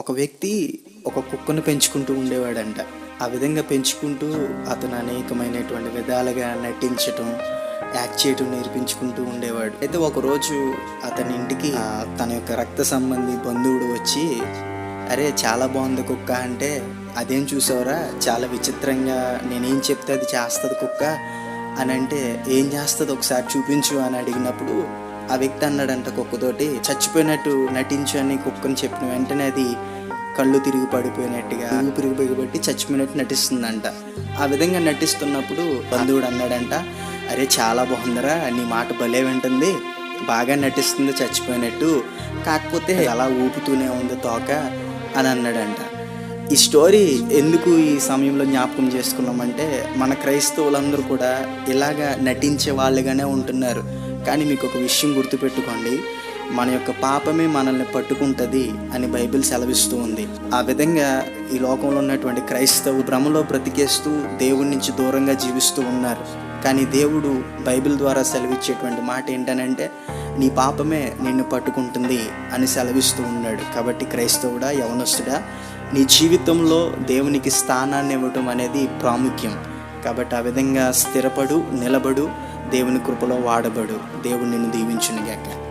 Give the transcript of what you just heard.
ఒక వ్యక్తి ఒక కుక్కను పెంచుకుంటూ ఉండేవాడంట. ఆ విధంగా పెంచుకుంటూ అతను అనేకమైనటువంటి విధాలుగా నటించటం యాక్ట్ చేయటం నేర్పించుకుంటూ ఉండేవాడు. అయితే ఒకరోజు అతని ఇంటికి తన యొక్క రక్త సంబంధి బంధువుడు వచ్చి అరే చాలా బాగుంది కుక్క అంటే అదేం చూసావురా? చాలా విచిత్రంగా నేనేం చెప్తే అది చేస్తుంది కుక్క? అని అంటే ఏం చేస్తుంది? ఒకసారి చూపించు అని అడిగినప్పుడు ఆ వ్యక్తి అన్నాడంట కుక్కతోటి చచ్చిపోయినట్టు నటించు అని కుక్కని చెప్పిన వెంటనే అది కళ్ళు తిరిగి పడిపోయినట్టుగా ఊపిరి బిగబట్టి చచ్చిపోయినట్టు నటిస్తుందంట. ఆ విధంగా నటిస్తున్నప్పుడు బంధువుడు అన్నాడంట అరే చాలా బాగుందిరా నీ మాట భలే వింటుంది బాగా నటిస్తుంది చచ్చిపోయినట్టు కాకపోతే అలా ఊపుతూనే ఉంది తోక అని అన్నాడంట. ఈ స్టోరీ ఎందుకు ఈ సమయంలో జ్ఞాపకం చేసుకున్నామంటే మన క్రైస్తవులందరూ కూడా ఇలాగా నటించే వాళ్ళుగానే ఉంటున్నారు. కానీ మీకు ఒక విషయం గుర్తుపెట్టుకోండి. మన యొక్క పాపమే మనల్ని పట్టుకుంటుంది అని బైబిల్ సెలవిస్తూ ఉంది. ఆ విధంగా ఈ లోకంలో ఉన్నటువంటి క్రైస్తవు భ్రమలో బ్రతికేస్తూ దేవుడి నుంచి దూరంగా జీవిస్తూ ఉన్నారు. కానీ దేవుడు బైబిల్ ద్వారా సెలవిచ్చేటువంటి మాట ఏంటనంటే నీ పాపమే నిన్ను పట్టుకుంటుంది అని సెలవిస్తూ ఉన్నాడు. కాబట్టి క్రైస్తవుడా యవనస్తుడా నీ జీవితంలో దేవునికి స్థానాన్ని ఇవ్వటం అనేది ప్రాముఖ్యం. కాబట్టి ఆ విధంగా స్థిరపడు నిలబడు దేవుని కృపలో వాడబడు. దేవుడు నిన్ను దీవించునుగాక.